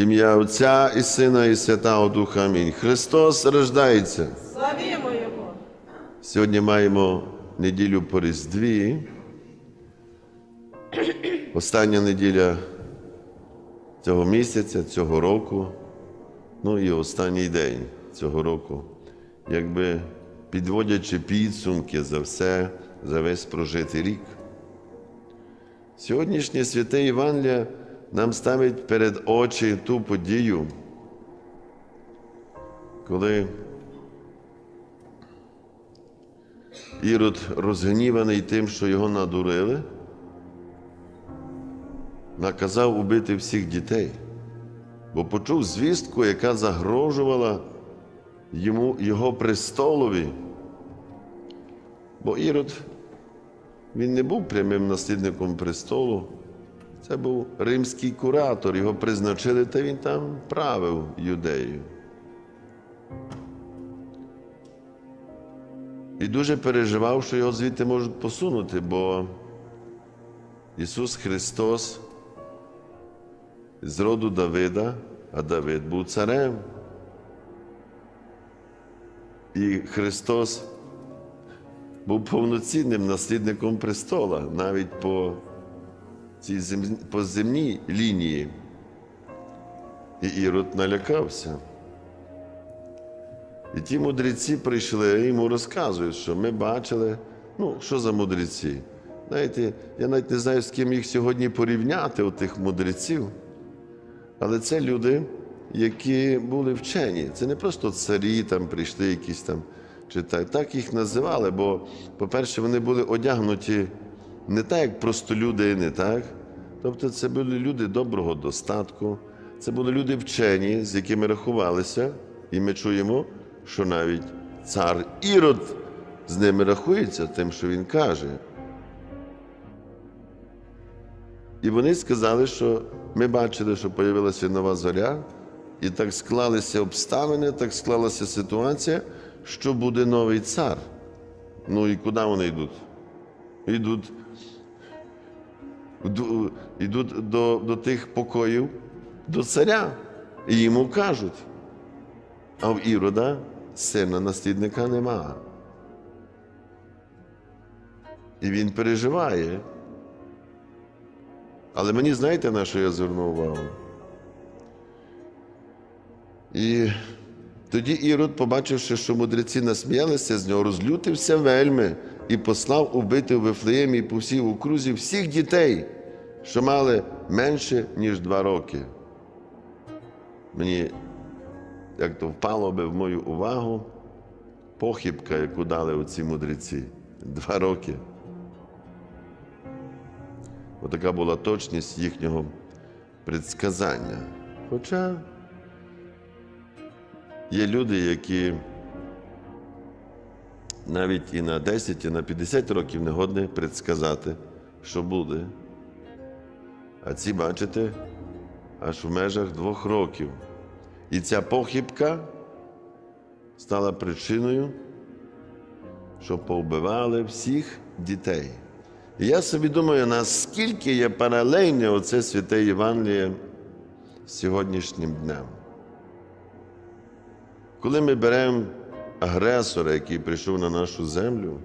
Ім'я Отця і Сина, і Святого Духа. Амінь. Христос рождається. Славімо Його! Сьогодні маємо неділю по Різдві. Остання неділя цього місяця, цього року, ну і останній день цього року, якби підводячи підсумки за все, за весь прожитий рік. Сьогоднішнє святе Євангеліє нам ставить перед очі ту подію, коли Ірод розгніваний тим, що його надурили, наказав убити всіх дітей, бо почув звістку, яка загрожувала йому, його престолові. Бо Ірод він не був прямим наслідником престолу, це був римський куратор, його призначили, та він там правив юдею. І дуже переживав, що його звідти можуть посунути, бо Ісус Христос з роду Давида, а Давид був царем. І Христос був повноцінним наслідником престола навіть по цій зем... по земній лінії. І Ірод налякався. І ті мудреці прийшли і йому розказують, що ми бачили, ну, що за мудреці. Знаєте, я навіть не знаю, з ким їх сьогодні порівняти, у тих мудреців. Але це люди, які були вчені. Це не просто царі там прийшли якісь там чи. Так їх називали, бо, по-перше, вони були одягнуті не так, як просто людини, так? Тобто це були люди доброго достатку, це були люди вчені, з якими рахувалися, і ми чуємо, що навіть цар Ірод з ними рахується тим, що він каже. І вони сказали, що ми бачили, що з'явилася нова зоря, і так склалися обставини, так склалася ситуація, що буде новий цар. Ну і куди вони йдуть? Йдуть, ду- йдуть до, до тих покоїв, до царя. І йому кажуть, а в Ірода сина наслідника нема. І він переживає. Але мені знаєте, на що я звернув увагу? І тоді Ірод, побачивши, що мудреці насміялися з нього, розлютився вельми і послав убити в Вифлеємі і по всій окрузі всіх дітей, що мали менше, ніж два роки. Мені як то впало би в мою увагу похибка, яку дали оці мудреці. Два роки. Отака була точність їхнього предсказання. Хоча є люди, які навіть і на 10, і на 50 років не годні предсказати, що буде. А ці, бачите, аж в межах двох років. І ця похибка стала причиною, що повбивали всіх дітей. І я собі думаю, наскільки є паралельне оце святе Євангеліє з сьогоднішнім днем. Коли ми беремо агресора, який прийшов на нашу землю,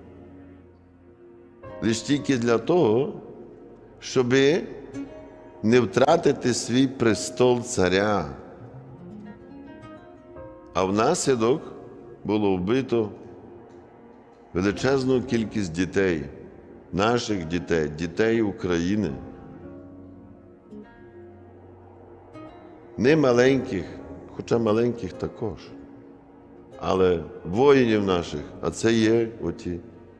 лише тільки для того, щоби не втратити свій престол царя. А внаслідок було вбито величезну кількість дітей, наших дітей, дітей України. Не маленьких, хоча маленьких також, але воїнів наших, а це є оті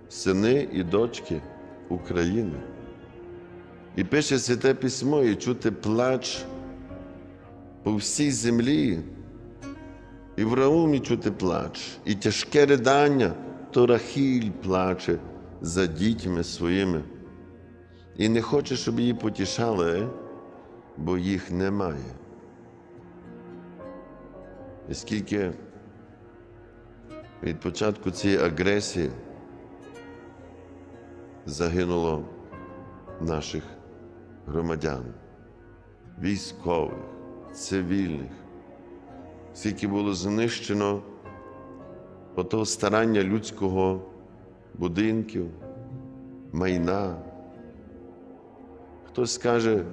сини і дочки України. І пише Святе Письмо, і чути плач по всій землі. І в Раумі чути плач, і тяжке ридання, то Рахіль плаче за дітьми своїми. І не хоче, щоб її потішали, бо їх немає. І скільки від початку цієї агресії загинуло наших громадян, військових, цивільних, скільки було знищено отого старання людського будинків, майна. Хтось скаже,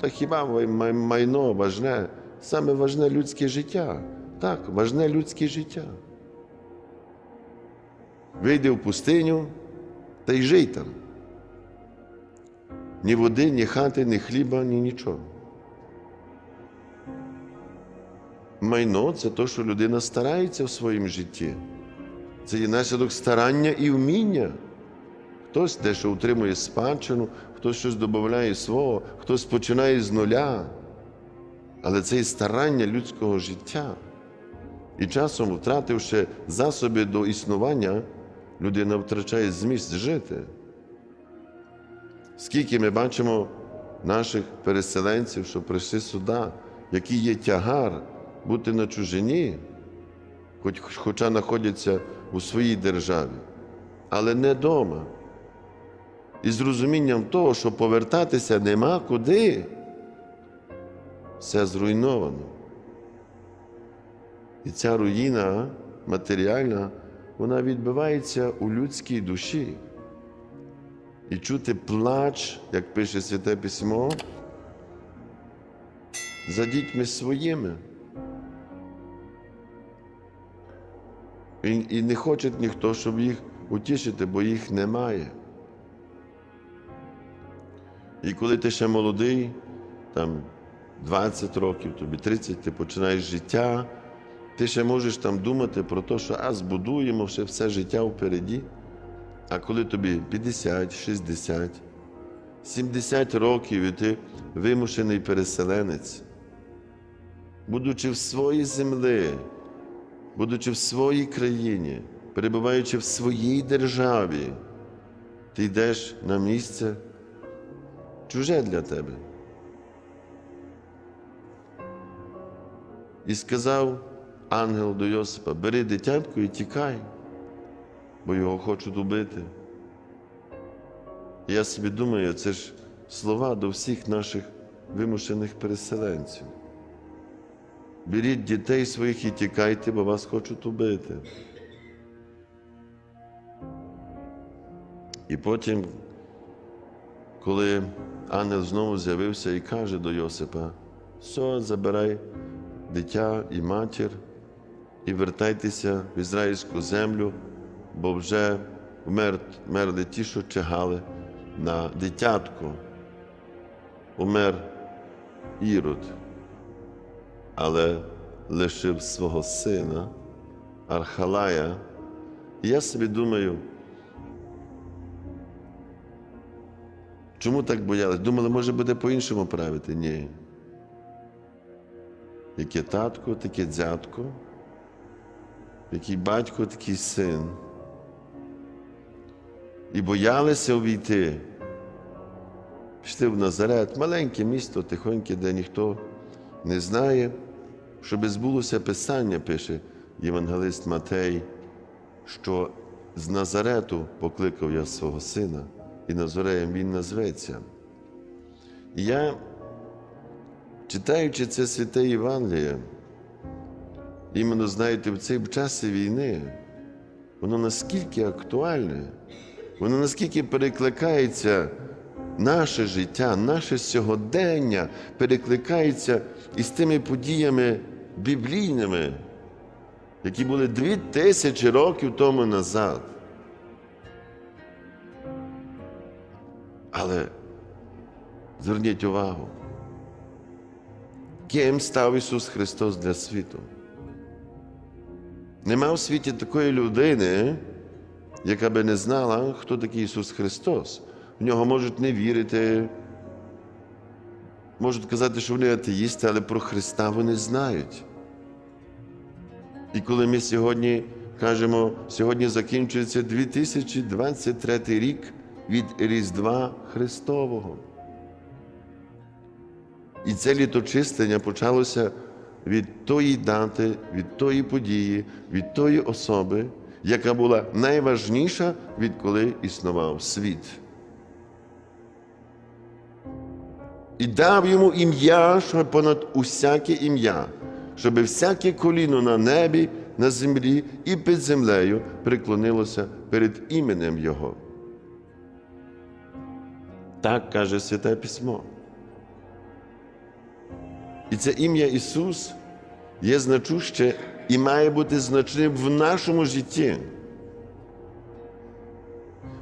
та хіба майно важне? Саме важне людське життя. Так, важне людське життя. Вийди в пустиню та й жий там. Ні води, ні хати, ні хліба, ні нічого. Майно це те, що людина старається в своєму житті. Це є наслідок старання і вміння. Хтось дещо утримує спадщину, хтось щось додає свого, хтось починає з нуля. Але це і старання людського життя. І часом, втративши засоби до існування, людина втрачає зміст жити. Скільки ми бачимо наших переселенців, що прийшли сюди, який є тягар бути на чужині, хоч, хоча знаходяться у своїй державі, але не вдома. І з розумінням того, що повертатися нема куди, все зруйновано. І ця руїна матеріальна, вона відбивається у людській душі. І чути плач, як пише Святе Письмо, за дітьми своїми. І, і не хоче ніхто, щоб їх утішити, бо їх немає. І коли ти ще молодий, там 20 років, тобі 30, ти починаєш життя, ти ще можеш там думати про те, що а збудуємо ще все життя впереді. А коли тобі 50, 60, 70 років і ти вимушений переселенець, будучи в своїй землі, будучи в своїй країні, перебуваючи в своїй державі, ти йдеш на місце чуже для тебе. І сказав ангел до Йосипа: бери дитятку і тікай, бо його хочуть убити. Я собі думаю, це ж слова до всіх наших вимушених переселенців. Беріть дітей своїх і тікайте, бо вас хочуть убити. І потім, коли ангел знову з'явився і каже до Йосипа: все, забирай дитя і матір, і вертайтеся в ізраїльську землю, бо вже вмер, вмерли ті, що чигали на дитятко. Умер Ірод, але лишив свого сина Архалая. І я собі думаю, чому так боялись? Думали, може буде по-іншому правити? Ні. Яке татко, таке дзятко, який батько, такий син. І боялися увійти. Пішли в Назарет, маленьке місто, тихоньке, де ніхто не знає, щоб збулося Писання, пише євангелист Матей, що з Назарету покликав я свого сина, і Назареєм він назветься. І я, читаючи це святе Євангеліє, іменно знаєте, в цей час війни, воно наскільки актуальне, воно наскільки перекликається наше життя, наше сьогодення перекликається із тими подіями біблійними, які були дві тисячі років тому назад. Але зверніть увагу, ким став Ісус Христос для світу? Нема у світі такої людини, яка би не знала, хто такий Ісус Христос. В нього можуть не вірити, можуть казати, що вони атеїсти, але про Христа вони знають. І коли ми сьогодні кажемо, сьогодні закінчується 2023 рік від Різдва Христового. І це літочистення почалося від тої дати, від тої події, від тої особи, яка була найважніша, відколи існував світ. і дав йому ім'я, що понад усяке ім'я, щоб всяке коліно на небі, на землі і під землею преклонилося перед іменем Його. Так каже Святе Письмо. І це ім'я Ісус є значуще і має бути значним в нашому житті.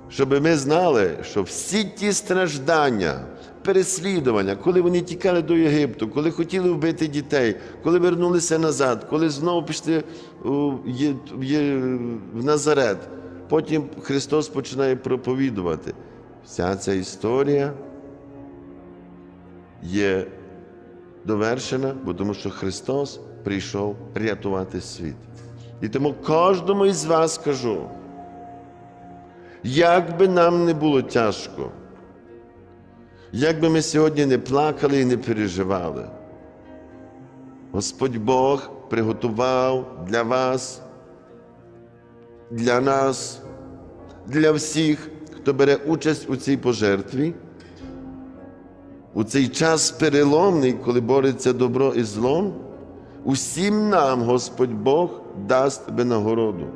Щоб ми знали, що всі ті страждання, переслідування, коли вони тікали до Єгипту, коли хотіли вбити дітей, коли вернулися назад, коли знову пішли в Назарет, потім Христос починає проповідувати. Вся ця історія є довершена, тому що Христос прийшов рятувати світ. І тому кожному із вас кажу, як би нам не було тяжко, як би ми сьогодні не плакали і не переживали, Господь Бог приготував для вас, для нас, для всіх, хто бере участь у цій пожертві, у цей час переломний, коли бореться добро і злом, усім нам Господь Бог дасть винагороду.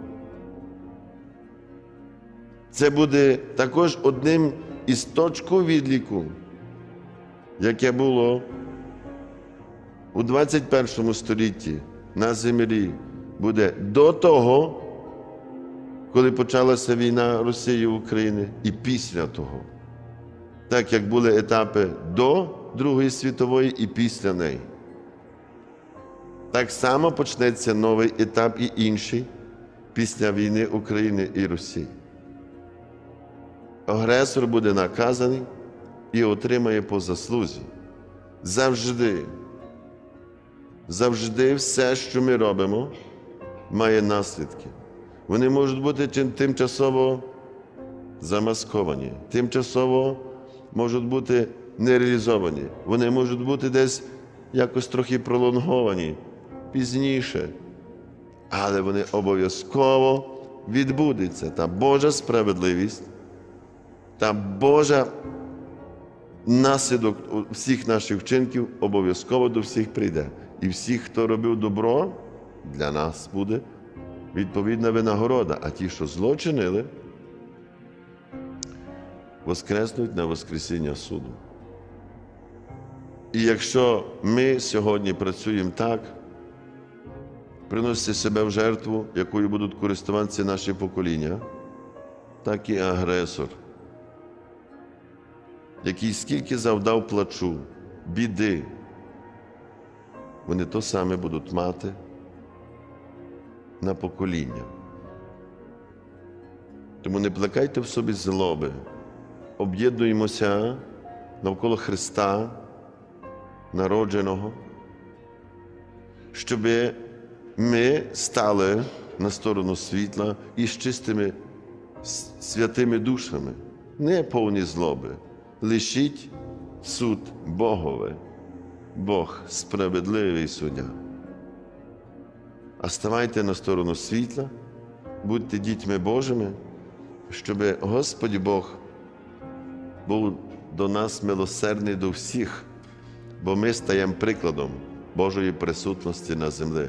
Це буде також одним із точок відліку, яке було у 21 столітті на землі, буде до того, коли почалася війна Росії України, і після того. Так як були етапи до Другої світової і після неї. Так само почнеться новий етап і інший після війни України і Росії. Агресор буде наказаний і отримає по заслузі. Завжди, завжди все, що ми робимо, має наслідки. Вони можуть бути тимчасово замасковані, тимчасово можуть бути нереалізовані. Вони можуть бути десь якось трохи пролонговані пізніше. Але вони обов'язково відбудуться. Та Божа справедливість, та Божа наслідок всіх наших вчинків обов'язково до всіх прийде. І всіх, хто робив добро, для нас буде відповідна винагорода. А ті, що зло чинили, воскреснуть на Воскресіння суду. І якщо ми сьогодні працюємо так, приносити себе в жертву, якою будуть користуватися наші покоління, так і агресор, який скільки завдав плачу, біди, вони то саме будуть мати на покоління. Тому не плекайте в собі злоби, об'єднуємося навколо Христа, народженого, щоб ми стали на сторону світла і з чистими святими душами, не повні злоби. Лишіть суд Богове, Бог справедливий суддя. А ставайте на сторону світла, будьте дітьми Божими, щоб Господь Бог був до нас милосердний до всіх, бо ми стаємо прикладом Божої присутності на землі.